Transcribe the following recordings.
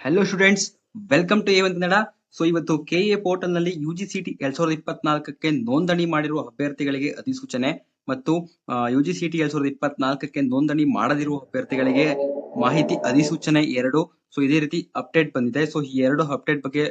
Hello students welcome to A Kannada so ಇವತ್ತು K A ಪೋರ್ಟಲ್ನಲ್ಲಿ U G C T ಎರಡ್ ಸಾವಿರದ ಇಪ್ಪತ್ನಾಲ್ಕಕ್ಕೆ ನೋಂದಣಿ ಮಾಡಿರುವ ಅಭ್ಯರ್ಥಿಗಳಿಗೆ ಅಧಿಸೂಚನೆ ಮತ್ತು ಯು ಜಿ ಸಿ ಎರಡ್ ಸಾವಿರದ ಇಪ್ಪತ್ನಾಲ್ಕಕ್ಕೆ ನೋಂದಣಿ ಮಾಡದಿರುವ ಅಭ್ಯರ್ಥಿಗಳಿಗೆ ಮಾಹಿತಿ ಅಧಿಸೂಚನೆ ಎರಡು. ಸೊ ಇದೇ ರೀತಿ ಅಪ್ಡೇಟ್ ಬಂದಿದೆ. ಸೊ ಈ ಎರಡು ಅಪ್ಡೇಟ್ ಬಗ್ಗೆ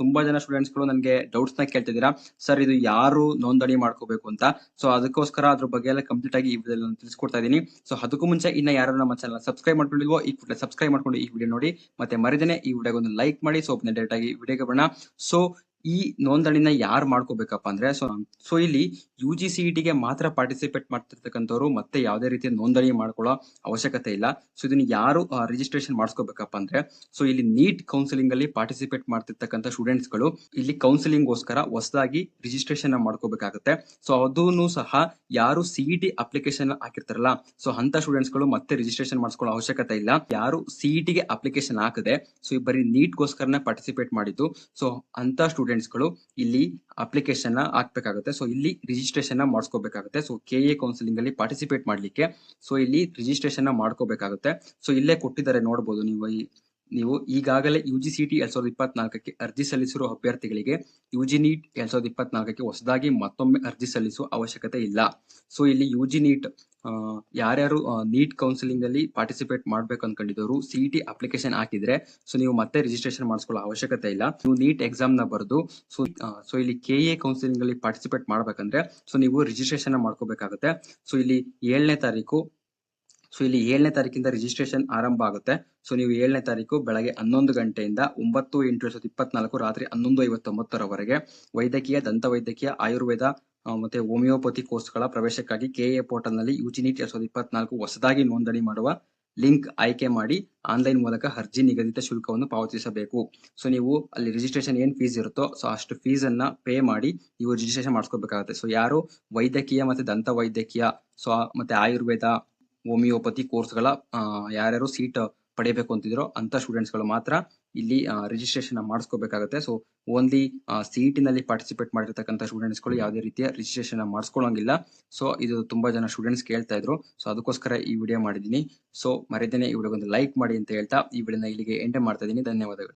ತುಂಬಾ ಜನ ಸ್ಟೂಡೆಂಟ್ಸ್ಗಳು ನನಗೆ ಡೌಟ್ಸ್ನ ಕೇಳ್ತಿದ್ದೀರಾ. ಸರ್ ಇದು ಯಾರು ನೋಂದಣಿ ಮಾಡ್ಕೋಬೇಕು ಅಂತ. ಸೊ ಅದಕ್ಕೋಸ್ಕರ ಅದ್ರ ಬಗ್ಗೆ ಎಲ್ಲ ಕಂಪ್ಲೀಟ್ ಆಗಿ ಈ ವಿಡಿಯೋ ತಿಳಿಸ್ಕೊಡ್ತಾ ಇದ್ದೀನಿ. ಸೊ ಅದಕ್ಕೂ ಮುಂಚೆ ಇನ್ನ ಯಾರು ನಮ್ಮ ಚಾನಲ್ ಸಬ್ಸ್ಕ್ರೈಬ್ ಮಾಡ್ಕೊಂಡಿಲ್ವೋ, ಈ ಸಬ್ಸ್ಕ್ರೈಬ್ ಮಾಡ್ಕೊಂಡು ಈ ವಿಡಿಯೋ ನೋಡಿ. ಮತ್ತೆ ಮರಿದೇನೆ ಈ ವಿಡಿಯೋಗೆ ಒಂದು ಲೈಕ್ ಮಾಡಿ. ಸೊ ಡೈರೆಕ್ಟ್ ಆಗಿ ವಿಡಿಯೋಗೆ ಬರೋಣ. ಸೊ ಈ ನೋಂದಣಿನ ಯಾರು ಮಾಡ್ಕೋಬೇಕಪ್ಪ ಅಂದ್ರೆ ಸೊ ಸೊ ಇಲ್ಲಿ ಯು ಜಿ ಸಿ ಮಾತ್ರ ಪಾರ್ಟಿಸಿಪೇಟ್ ಮಾಡ್ತಿರ್ತಕ್ಕಂಥವ್ರು ಮತ್ತೆ ಯಾವುದೇ ರೀತಿಯ ನೋಂದಣಿ ಮಾಡ್ಕೊಳ್ಳೋ ಅವಶ್ಯಕತೆ ಇಲ್ಲ. ಸೊ ಇದನ್ನ ಯಾರು ರಿಜಿಸ್ಟ್ರೇಷನ್ ಮಾಡಿಸ್ಕೋಬೇಕಪ್ಪ ಅಂದ್ರೆ ಸೊ ಇಲ್ಲಿ ನೀಟ್ ಕೌನ್ಸಿಲಿಂಗ್ ಅಲ್ಲಿ ಪಾರ್ಟಿಸಿಪೇಟ್ ಮಾಡ್ತಿರ್ತಕ್ಕಂಥ ಸ್ಟೂಡೆಂಟ್ಸ್ಗಳು ಇಲ್ಲಿ ಕೌನ್ಸಿಲಿಂಗ್ ಗೋಸ್ಕರ ಹೊಸದಾಗಿ ರಿಜಿಸ್ಟ್ರೇಷನ್ ಮಾಡ್ಕೋಬೇಕಾಗುತ್ತೆ. ಸೊ ಅದನ್ನು ಸಹ ಯಾರು ಸಿಇಟಿ ಅಪ್ಲಿಕೇಶನ್ ಹಾಕಿರ್ತಾರಲ್ಲ ಸೊ ಅಂತ ಸ್ಟೂಡೆಂಟ್ಸ್ಗಳು ಮತ್ತೆ ರಿಜಿಸ್ಟ್ರೇಷನ್ ಮಾಡಿಸ್ಕೊಳ್ಳೋ ಅವಶ್ಯಕತೆ ಇಲ್ಲ. ಯಾರು ಸಿಇ ಗೆ ಅಪ್ಲಿಕೇಶನ್ ಹಾಕದೆ ಸೊ ಬರೀ ನೀಟ್ ಗೋಸ್ಕರನೇ ಪಾರ್ಟಿಸಿಪೇಟ್ ಮಾಡಿದ್ದು ಸೊ ಅಂತ ಸ್ಟೂಡೆಂಟ್ಸ್ ಗಳು ಇಲ್ಲಿ ಅಪ್ಲಿಕೇಶನ್ ಹಾಕ್ಬೇಕಾಗುತ್ತೆ. ಸೊ ಇಲ್ಲಿ ರಿಜಿಸ್ಟ್ರೇಷನ್ ಮಾಡಿಸ್ಕೋಬೇಕಾಗುತ್ತೆ. ಸೊ ಕೆ ಎ ಕೌನ್ಸಿಲಿಂಗ್ ಅಲ್ಲಿ ಪಾರ್ಟಿಸಿಪೇಟ್ ಮಾಡ್ಲಿಕ್ಕೆ. ಸೊ ಇಲ್ಲಿ ರಿಜಿಸ್ಟ್ರೇಷನ್ ಮಾಡ್ಕೋಬೇಕಾಗುತ್ತೆ. ಸೊ ಇಲ್ಲೇ ಕೊಟ್ಟಿದ್ದಾರೆ ನೋಡಬಹುದು ನೀವು ನೀವು ಈಗಾಗಲೇ ಯು ಜಿ ಸಿ ಟಿ ಎರಡ್ ಸಾವಿರದ ಇಪ್ಪತ್ನಾಲ್ಕಕ್ಕೆ ಅರ್ಜಿ ಸಲ್ಲಿಸಿರುವ ಅಭ್ಯರ್ಥಿಗಳಿಗೆ ಯು ಜಿ ನೀಟ್ ಎರಡ್ ಸಾವಿರದ ಇಪ್ಪತ್ನಾಲ್ಕಕ್ಕೆ ಹೊಸದಾಗಿ ಮತ್ತೊಮ್ಮೆ ಅರ್ಜಿ ಸಲ್ಲಿಸುವ ಅವಶ್ಯಕತೆ ಇಲ್ಲ. ಸೊ ಇಲ್ಲಿ ಯು ಜಿ ನೀಟ್ ಯಾರ್ಯಾರು ನೀಟ್ ಕೌನ್ಸಿಲಿಂಗ್ ಅಲ್ಲಿ ಪಾರ್ಟಿಸಿಪೇಟ್ ಮಾಡ್ಬೇಕು ಅನ್ಕೊಂಡಿದ್ದವರು ಟಿ ಅಪ್ಲಿಕೇಶನ್ ಹಾಕಿದ್ರೆ ಸೊ ನೀವು ಮತ್ತೆ ರಿಜಿಸ್ಟ್ರೇಷನ್ ಮಾಡಿಸ್ಕೊಳ್ಳೋ ಅವಶ್ಯಕತೆ ಇಲ್ಲ. ನೀವು ನೀಟ್ ಎಕ್ಸಾಮ್ನ ಬರೆದು ಸೊ ಸೊ ಇಲ್ಲಿ ಕೆ ಎ ಕೌನ್ಸಿಲಿಂಗ್ ಅಲ್ಲಿ ಪಾರ್ಟಿಸಿಪೇಟ್ ಮಾಡ್ಬೇಕಂದ್ರೆ ಸೊ ನೀವು ರಿಜಿಸ್ಟ್ರೇಷನ್ ಮಾಡ್ಕೋಬೇಕಾಗುತ್ತೆ. ಸೊ ಇಲ್ಲಿ ಏಳನೇ ತಾರೀಕು ಸೊ ಇಲ್ಲಿ ಏಳನೇ ತಾರೀಕಿಂದ ರಿಜಿಸ್ಟ್ರೇಷನ್ ಆರಂಭ ಆಗುತ್ತೆ. ಸೊ ನೀವು ಏಳನೇ ತಾರೀಕು ಬೆಳಗ್ಗೆ ಹನ್ನೊಂದು ಗಂಟೆಯಿಂದ ಒಂಬತ್ತು ಎಂಟು ಎರಡ್ ಸಾವಿರದ ಇಪ್ಪತ್ನಾಲ್ಕು ರಾತ್ರಿ ಹನ್ನೊಂದು ಐವತ್ತೊಂಬತ್ತರವರೆಗೆ ವೈದ್ಯಕೀಯ ದಂತ ವೈದ್ಯಕೀಯ ಆಯುರ್ವೇದ ಮತ್ತೆ ಹೋಮಿಯೋಪತಿ ಕೋರ್ಸ್ಗಳ ಪ್ರವೇಶಕ್ಕಾಗಿ ಕೆ ಎ ಪೋರ್ಟಲ್ನಲ್ಲಿ ಯುಜಿ ನೀಟ್ ಎರಡ್ ಸಾವಿರದ ಇಪ್ಪತ್ನಾಲ್ಕು ಹೊಸದಾಗಿ ನೋಂದಣಿ ಮಾಡುವ ಲಿಂಕ್ ಆಯ್ಕೆ ಮಾಡಿ ಆನ್ಲೈನ್ ಮೂಲಕ ಅರ್ಜಿ ನಿಗದಿತ ಶುಲ್ಕವನ್ನು ಪಾವತಿಸಬೇಕು. ಸೊ, ನೀವು ಅಲ್ಲಿ ರಿಜಿಸ್ಟ್ರೇಷನ್ ಏನ್ ಫೀಸ್ ಇರುತ್ತೋ, ಸೊ ಅಷ್ಟು ಫೀಸ್ ಅನ್ನ ಪೇ ಮಾಡಿ ನೀವು ರಿಜಿಸ್ಟ್ರೇಷನ್ ಮಾಡಿಸ್ಕೋಬೇಕಾಗುತ್ತೆ. ಸೊ, ಯಾರು ವೈದ್ಯಕೀಯ ಮತ್ತೆ ದಂತ ವೈದ್ಯಕೀಯ ಸೊ, ಮತ್ತೆ ಆಯುರ್ವೇದ, ಹೋಮಿಯೋಪತಿ ಕೋರ್ಸ್ಗಳ ಯಾರ್ಯಾರು ಸೀಟ್ ಪಡೆಯಬೇಕು ಅಂತಿದ್ರೋ ಅಂತ ಸ್ಟೂಡೆಂಟ್ಸ್ಗಳು ಮಾತ್ರ ಇಲ್ಲಿ ರಿಜಿಸ್ಟ್ರೇಷನ್ ಮಾಡಿಸ್ಕೋಬೇಕಾಗುತ್ತೆ. ಸೊ ಓನ್ಲಿ ಸಿಇಟಿನಲ್ಲಿ ನಲ್ಲಿ ಪಾರ್ಟಿಸಿಪೇಟ್ ಮಾಡಿರ್ತಕ್ಕಂಥ ಸ್ಟೂಡೆಂಟ್ಸ್ಗಳು ಯಾವುದೇ ರೀತಿಯ ರಿಜಿಸ್ಟ್ರೇಷನ್ ಮಾಡಿಸ್ಕೊಳ್ಳೋಂಗಿಲ್ಲ. ಸೊ ಇದು ತುಂಬಾ ಜನ ಸ್ಟೂಡೆಂಟ್ಸ್ ಕೇಳ್ತಾ ಇದ್ರು. ಸೊ ಅದಕ್ಕೋಸ್ಕರ ಈ ವಿಡಿಯೋ ಮಾಡಿದ್ದೀನಿ. ಸೊ ಮರೆದೇನೆ ಈ ವಿಡಿಯೋಗೊಂದು ಲೈಕ್ ಮಾಡಿ ಅಂತ ಹೇಳ್ತಾ ಈ ವಿಡಿಯೋನ ಇಲ್ಲಿಗೆ ಎಂಟೆ ಮಾಡ್ತಾ ಇದ್ದೀನಿ. ಧನ್ಯವಾದಗಳು.